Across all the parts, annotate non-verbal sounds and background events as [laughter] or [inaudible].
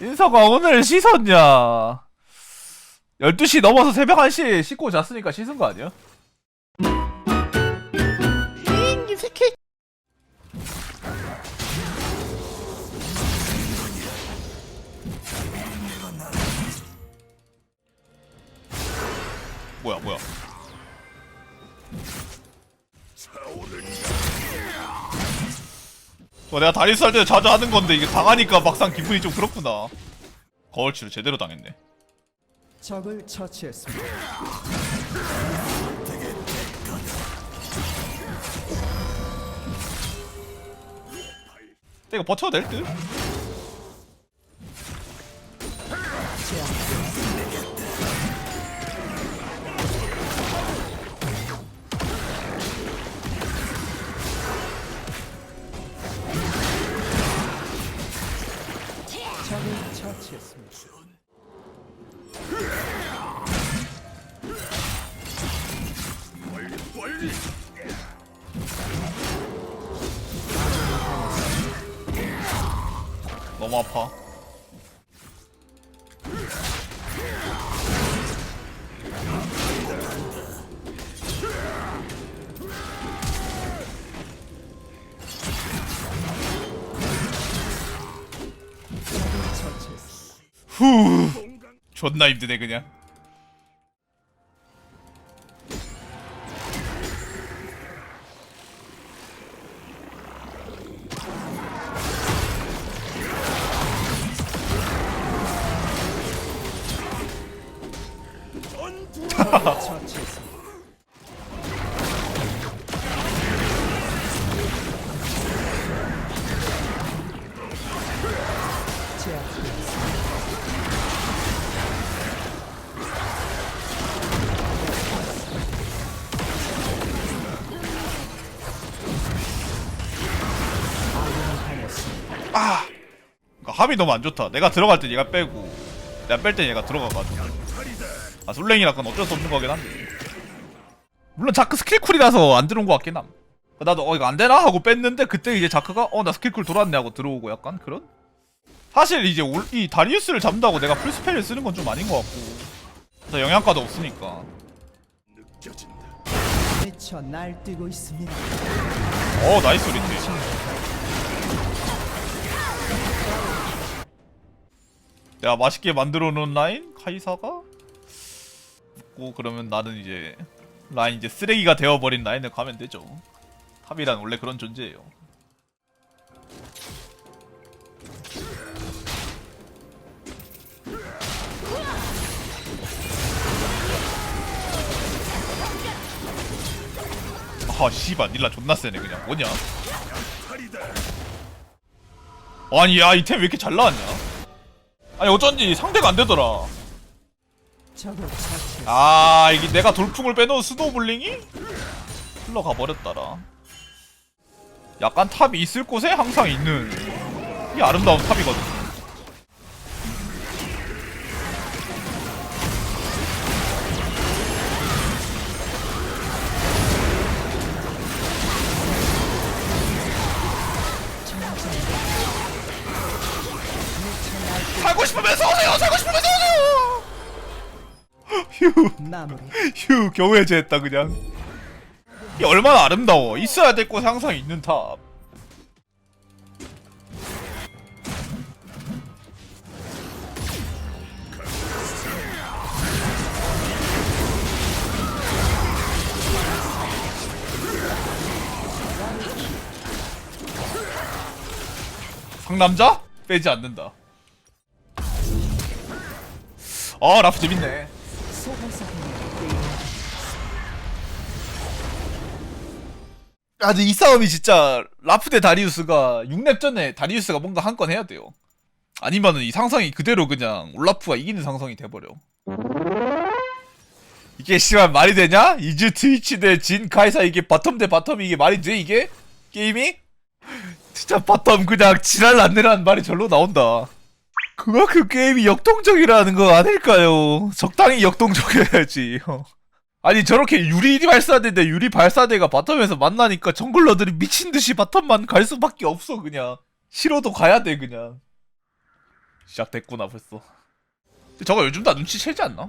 인서가 오늘 씻었냐? 12시 넘어서 새벽 1시에 씻고 잤으니까 씻은 거 아니야? 이 새끼. 뭐야 뭐야 저 내가 다리스 할 때 자주 하는 건데 이게 당하니까 막상 기분이 좀 그렇구나 거울치를 제대로 당했네 적을 처치했습니다. 근데 이거 버텨도 될 듯? 처치했습니다. 너무 아파 후. 존나 힘드네 그냥 합이 너무 안 좋다. 내가 들어갈 때 얘가 빼고 내가 뺄 때 얘가 들어가가지고. 아 솔랭이라 그건 어쩔 수 없는 거긴 한데. 물론 자크 스킬 쿨이라서 안 들어온 것 같긴 함. 나도 어 이거 안 되나? 하고 뺐는데 그때 이제 자크가 어 나 스킬 쿨 돌았네 하고 들어오고 약간 그런? 사실 이제 올, 이 다리우스를 잡는다고 내가 풀스펠을 쓰는 건 좀 아닌 것 같고. 저 영양가도 없으니까. 어 나이스 리트 내가 맛있게 만들어 놓은 라인? 카이사가? 고 그러면 나는 이제 라인 이제 쓰레기가 되어버린 라인을 가면 되죠. 탑이란 원래 그런 존재예요. 아 씨발 닐라 존나 세네 그냥. 뭐냐? 아니 야 이 템 왜 이렇게 잘 나왔냐 아니 어쩐지 상대가 안 되더라. 아 이게 내가 돌풍을 빼놓은 스노우블링이? 흘러가 버렸더라. 약간 탑이 있을 곳에 항상 있는 이 아름다운 탑이거든 휴. 휴 겨우 해제했다 그냥. 이 얼마나 아름다워. 있어야 될 곳에 항상 있는 탑. 상남자? 빼지 않는다. 아 라프 재밌네 아, 근데 이 싸움이 진짜 라프 대 다리우스가 6렙 전에 다리우스가 뭔가 한 건 해야 돼요. 아니면은 이 상상이 그대로 그냥 올라프가 이기는 상상이 돼버려. 이게 씨발 말이 되냐? 이즈 트위치 대 진 카이사 이게 바텀 대 바텀 이게 말이 돼 이게? 게임이? 진짜 바텀 그냥 지랄 났네라는 말이 절로 나온다. 그만큼 게임이 역동적이라는 거 아닐까요? 적당히 역동적이어야지. 어. 아니 저렇게 유리 발사대인데 유리 발사대가 바텀에서 만나니까 정글러들이 미친 듯이 바텀만 갈 수밖에 없어 그냥 싫어도 가야 돼 그냥 시작됐구나 벌써 저거 요즘 다 눈치 채지 않나?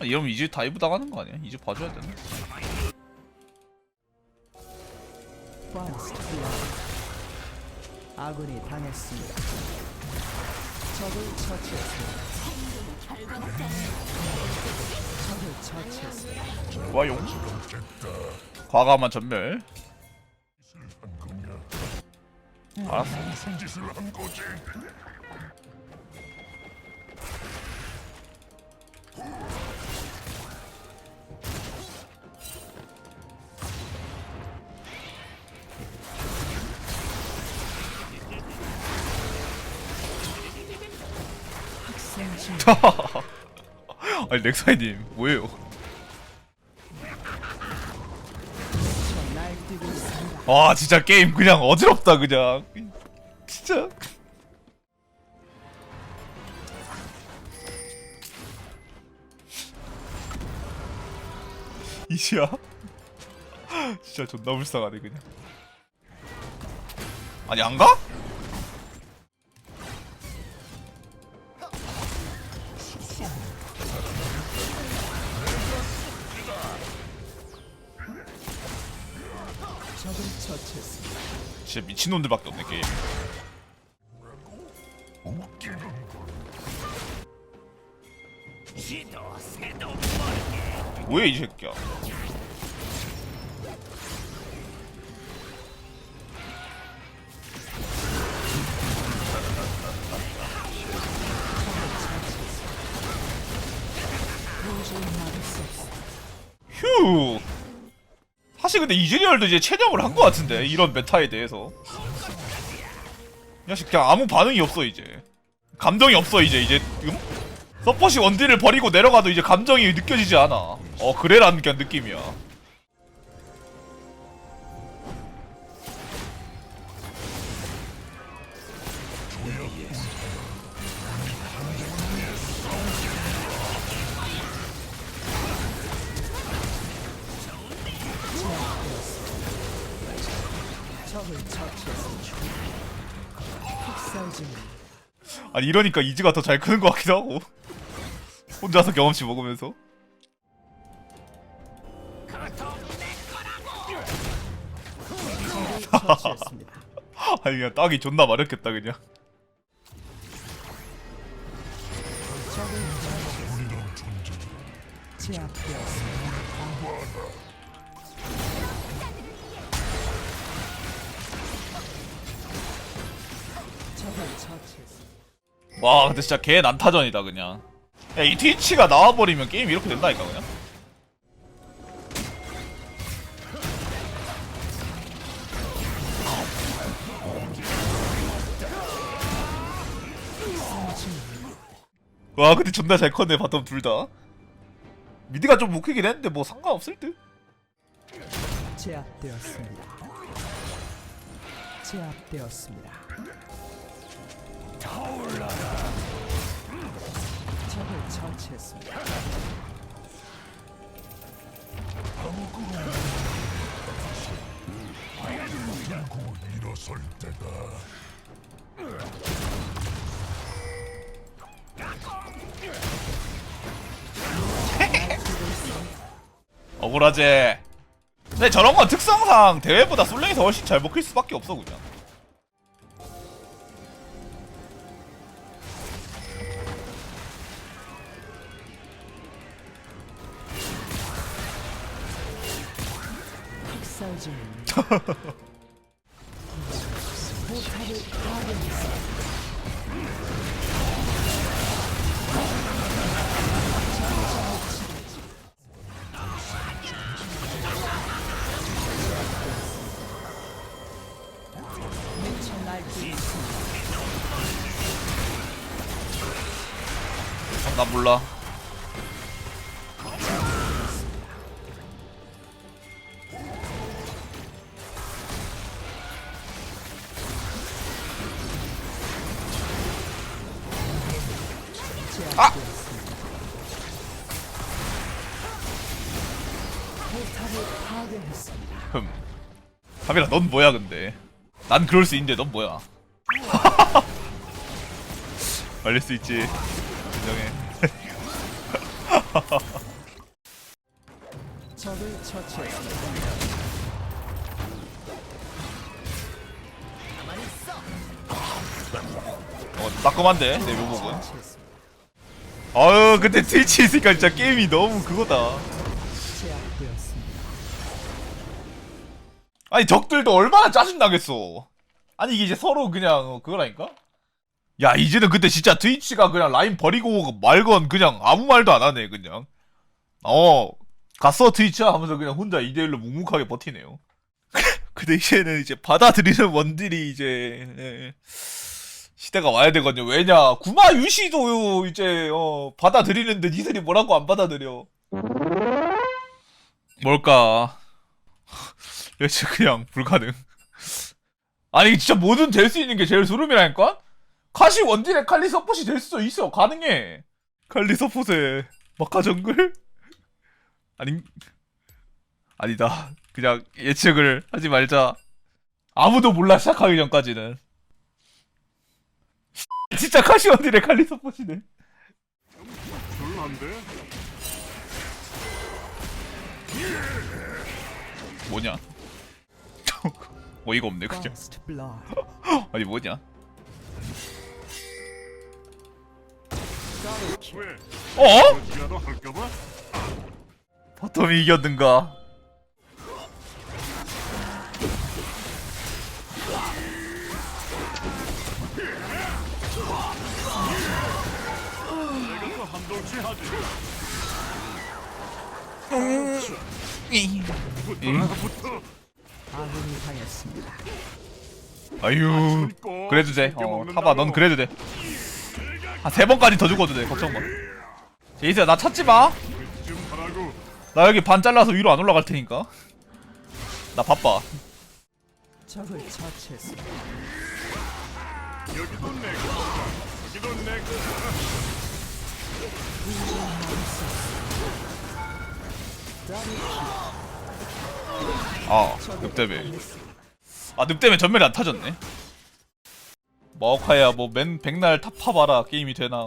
아, 이러면 이제 다이브 당하는 거 아니야? 이제 봐줘야 되나? 아군이 당했습니다. 적을 처치했습니다. 좋아요. 과감한 전멸. 알았어 [laughs] [laughs] 아니 넥사이님 뭐예요? 와 진짜 게임 그냥 어지럽다 그냥 진짜 [laughs] 이시야 [laughs] 진짜 존나 불쌍하네 그냥 아니 안 가? 진짜 미친놈들밖에 없네 게임. 뭐야 이 새끼야 사실 근데 이즈리얼도 이제 체념을 한 것 같은데 이런 메타에 대해서. 이 자식 그냥 아무 반응이 없어 이제. 감정이 없어 이제 이제 응? 서폿이 원딜을 버리고 내려가도 이제 감정이 느껴지지 않아. 어 그래라는 그냥 느낌이야 아니 이러니까 이즈가 더 잘 크는 것 같기도 하고 혼자서 경험치 먹으면서. [laughs] 아니 그냥 딱이 존나 마렵겠다 그냥. 제압되었습니다. 와 근데 진짜 개 난타전이다 그냥 야 이 트위치가 나와버리면 게임 이렇게 된다니까 그냥 와 근데 존나 잘 컸네 바텀 둘다 미드가 좀 묵히긴 했는데 뭐 상관없을 듯? 제압되었습니다. 제압되었습니다. 적을 처치했습니다. 일어설 때다. 억울하지 근데 저런 건 특성상 대회보다 솔랭이 더 훨씬 잘 먹힐 수밖에 없어 그냥 나 몰라 카메라 넌 뭐야 근데 난 그럴 수 있는데 넌 뭐야 [laughs] 말릴 수 있지 인정해 적을 처치했습니다. 어 따끔한데 내 묘목은. 아유 근데 트위치 있으니까 진짜 게임이 너무 그거다. 아니 적들도 얼마나 짜증나겠어. 아니 이게 이제 서로 그냥 어, 그거라니까? 야 이제는 근데 진짜 트위치가 그냥 라인 버리고 말건 그냥 아무 말도 안 하네 그냥. 어 갔어 트위치야 하면서 그냥 혼자 2대1로 묵묵하게 버티네요. [laughs] 근데 이제는 이제 받아들이는 원딜이 이제 예, 시대가 와야 되거든요. 왜냐 구마 유시도 이제 어 받아들이는데 니들이 뭐라고 안 받아들여. 뭘까 여치 그냥 불가능. 아니 진짜 뭐든 될 수 있는 게 제일 소름이라니까? 카시 원딜의 칼리 서폿이 될 수도 있어 가능해. 칼리 서폿의 마카 정글? 아니 아니다. 그냥 예측을 하지 말자. 아무도 몰라 시작하기 전까지는. [laughs] 진짜 카시 원딜의 칼리 서폿이네. 뭐냐? [laughs] 어이가 없네 그냥. [laughs] 아니 뭐냐? 어? 바텀이 이겼는가? 하지. 붙어. 아군이 당했습니다. 아유 그래도 돼. 어. 타봐 넌 그래도 돼. 한 세 번까지 더 죽어도 돼. 걱정 마. 제이스야 나 찾지 마. 나 여기 반 잘라서 위로 안 올라갈 테니까. 나 바빠. 적을 처치했습니다. 여기도 내가. 여기도 내가. 아 늑대배. 아 늑대배 전멸이 안 타졌네. 마오카야 뭐 맨 백날 탑파 봐라 게임이 되나.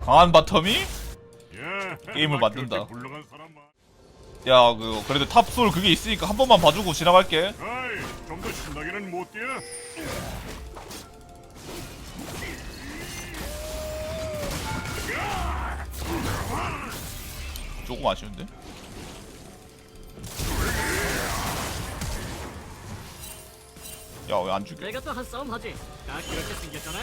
강한 바텀이? 예. 게임을 나 만든다. 야 그 그래도 탑솔 그게 있으니까 한 번만 봐주고 지나갈게. 아이, 좀더 신나게는 못 뛰어. 조금 아쉬운데. 야 왜 안 죽여? 내가 또 한 싸움 하지. 나 그렇게 생겼잖아.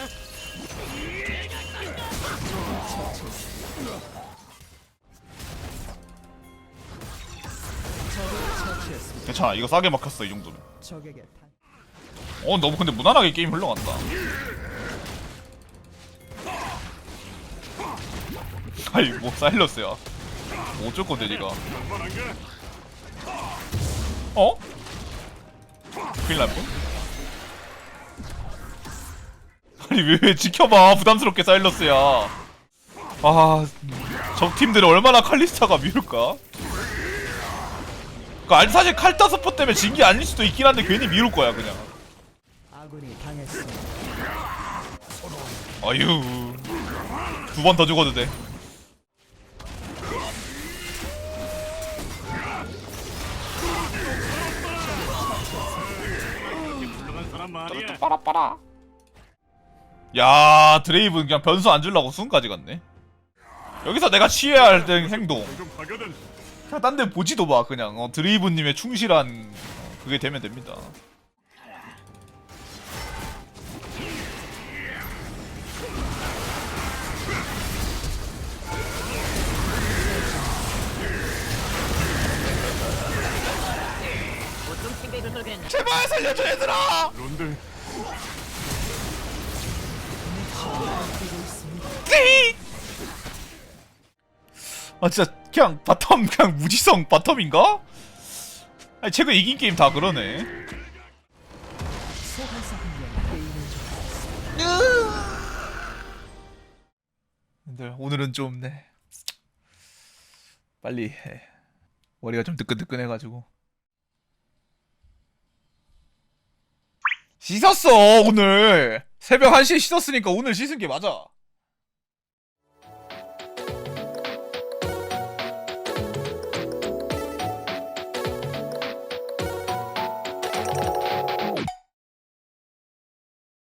괜찮아 이거 싸게 막혔어 이 정도면. 적에게 단. 어 너무 근데 무난하게 게임 흘러간다. 아이 뭐 사일러스야. 뭐 어쩔 건데 니가? 어? 큰일 날 뻔. 아니 왜, 왜 지켜봐 부담스럽게 사일러스야. 아, 적 팀들은 얼마나 칼리스타가 미울까? 그 아니 사실 칼타스포 때문에 진 게 아닐 수도 있긴 한데 괜히 미울 거야 그냥. 아유 두 번 더 죽어도 돼. 빠라빠라. 야 드레이브는 그냥 변수 안 주려고 순까지 갔네. 여기서 내가 취해야 할 때 행동. 그냥 딴 데 보지도 마 그냥 어, 드레이브님의 충실한 어, 그게 되면 됩니다. 제발 살려줘 얘들아. 그 아 진짜 그냥 바텀 그냥 무지성 바텀인가? 아니 최근 이긴 게임 다 그러네. 근데 오늘은 좀 네. 빨리 해. 머리가 좀 뜨끈뜨끈해가지고. 씻었어 오늘. 새벽 1시에 씻었으니까 오늘 씻은 게 맞아